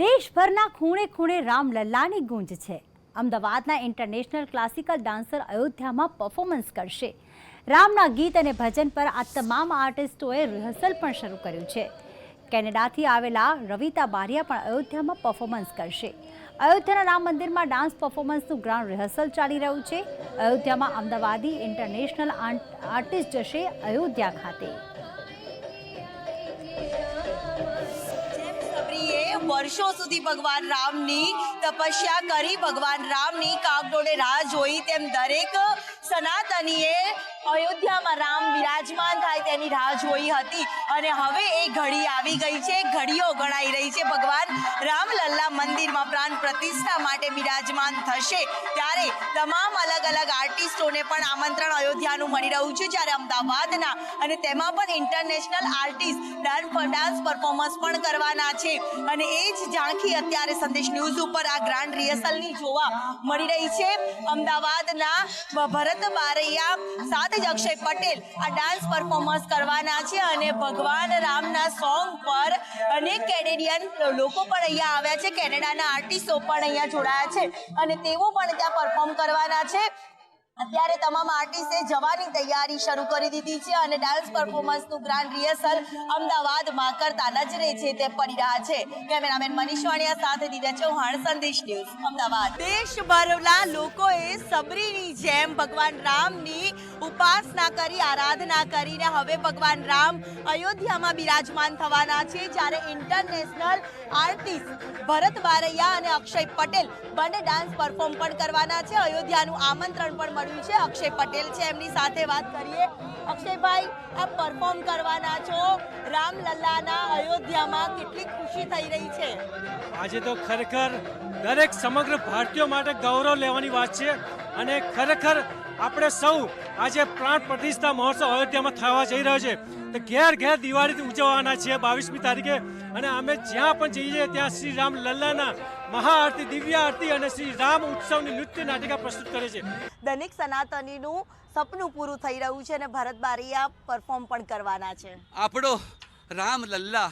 દેશભરના ખૂણે ખૂણે રામલલ્લાની ગુંજ છે. અમદાવાદના ઇન્ટરનેશનલ ક્લાસિકલ ડાન્સર અયોધ્યામાં પરફોર્મન્સ કરશે. રામના ગીત અને ભજન પર આ તમામ આર્ટિસ્ટોએ રિહર્સલ પણ શરૂ કર્યું છે. કેનેડાથી આવેલા રવિતા બારિયા પણ અયોધ્યામાં પરફોર્મન્સ કરશે. અયોધ્યાના રામ મંદિરમાં ડાન્સ પરફોર્મન્સનું ગ્રાઉન્ડ રિહર્સલ ચાલી રહ્યું છે. અયોધ્યામાં અમદાવાદી ઇન્ટરનેશનલ આર્ટિસ્ટ જશે અયોધ્યા ખાતે. વર્ષો સુધી ભગવાન રામની તપસ્યા કરી ભગવાન રામની કાગડોળે રાહ જોઈ તેમ દરેક સનાતનીએ અયોધ્યામાં રામ વિરાજમાન થાય તેની રાહ જોઈ હતી અને હવે એ ઘડી આવી ગઈ છે, ઘડીઓ ગણાઈ રહી છે. ભગવાન રામલલ્લા મંદિરમાં પ્રાણ પ્રતિષ્ઠા માટે બિરાજમાન થશે ત્યારે તમામ અલગ અલગ આર્ટિસ્ટોને પણ આમંત્રણ અયોધ્યાનું મળી રહ્યું છે. જ્યારે અમદાવાદના અને તેમાં પણ ઇન્ટરનેશનલ આર્ટિસ્ટ ડાન્સ પરફોર્મન્સ પણ કરવાના છે. અને એ જ ઝાંખી અત્યારે સંદેશ ન્યૂઝ ઉપર આ ગ્રાન્ડ રિહર્સલની જોવા મળી રહી છે. અમદાવાદના બ- ભરત બારૈયા, સાથે જ અક્ષય પટેલ આ ડાન્સ પરફોર્મન્સ કરવાના છે અને ભગવાન રામના સોંગ પર અનેક કેનેડિયન લોકો પણ અહીંયા આવ્યા છે. કેનેડાના આર્ટિસ્ટો પણ અહીંયા જોડાયા છે અને તેઓ પણ ત્યાં પરફોર્મ કરવાના છે. અત્યારે તમામ આર્ટિસ્ટે જવાની તૈયારી શરૂ કરી દીધી છે અને ડાન્સ પરફોર્મન્સનું ગ્રાન્ડ રિહર્સલ અમદાવાદમાં કરતા નજરે છે તે પડી રહ્યા છે. કેમેરામેન મનીષ વાણિયા સાથે દિવ્યા ચૌહાણ, સંદેશ ન્યૂઝ, અમદાવાદ. દેશભરના લોકોએ સબરીની જેમ ભગવાન રામની ઉપાસના કરી, આરાધના કરીને હવે ભગવાન રામ અયોધ્યામાં બિરાજમાન થવાના છે, જ્યારે ઇન્ટરનેશનલ આર્ટિસ્ટ ભરત બારૈયા અને અક્ષય પટેલ બંને ડાન્સ પરફોર્મ પણ કરવાના છે. અયોધ્યાનું આમંત્રણ પણ મળ્યું છે. અક્ષય પટેલ છે, એમની સાથે વાત કરીએ. અક્ષયભાઈ, આપ પરફોર્મ કરવાના છો. રામલલ્લાના અયોધ્યામાં કેટલી ખુશી થઈ રહી છે? આજે તો ખરેખર દરેક સમગ્ર ભારતીયો માટે ગૌરવ લેવાની વાત છે. અને ખરેખર આપણે સૌ આજે પ્રાણ પ્રતિષ્ઠા મહોત્સવ અયોધ્યામાં થવા જઈ રહ્યો છે. તો ઘેર ઘેર દિવાળીથી ઉજવવાના છે બાવીસમી તારીખે. અને અમે જ્યાં પણ જઈએ ત્યાં શ્રી રામ લલ્લાના મહાઆરતી દિવ્ય આરતી અને શ્રી રામ ઉત્સવની નૃત્ય નાટિકા પ્રસ્તુત કરે છે. દૈનિક સનાતનીનું સપનું પૂરું થઈ રહ્યું છે અને ભરત બારીયા પરફોર્મ પણ કરવાના છે. આપણો રામ લલ્લા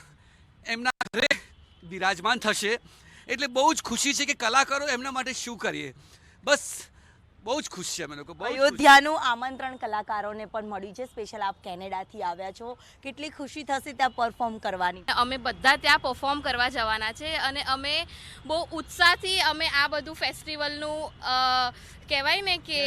એમના ઘરે બિરાજમાન થશે. એટલે બહુ જ ખુશી છે કે કલાકારો એમના માટે શું કરીએ. બસ બહુ જ ખુશ છે અમે લોકો બહુ અયોધ્યાનું આમંત્રણ કલાકારોને પણ મળ્યું છે. સ્પેશિયલ આપ કેનેડાથી આવ્યા છો. કેટલી ખુશી થશે ત્યાં પરફોર્મ કરવાની? અમે બધા ત્યાં પરફોર્મ કરવા જવાના છે અને અમે બહુ ઉત્સાહથી અમે આ બધું ફેસ્ટિવલનું કહેવાય ને કે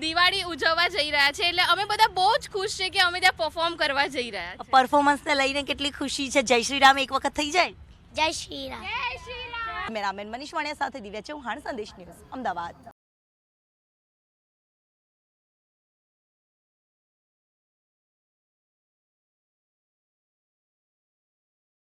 દિવાળી ઉજવવા જઈ રહ્યા છે. એટલે અમે બધા બહુ જ ખુશ છે કે અમે ત્યાં પરફોર્મ કરવા જઈ રહ્યા છે. પરફોર્મન્સને લઈને કેટલી ખુશી છે? જય શ્રી રામ એક વખત થઈ જાય? જય શ્રી રામ. કેમેરામેન મનીષ વાણિયા સાથે દિવ્યા ચૌહાણ સંદેશ ન્યૂઝ અમદાવાદ.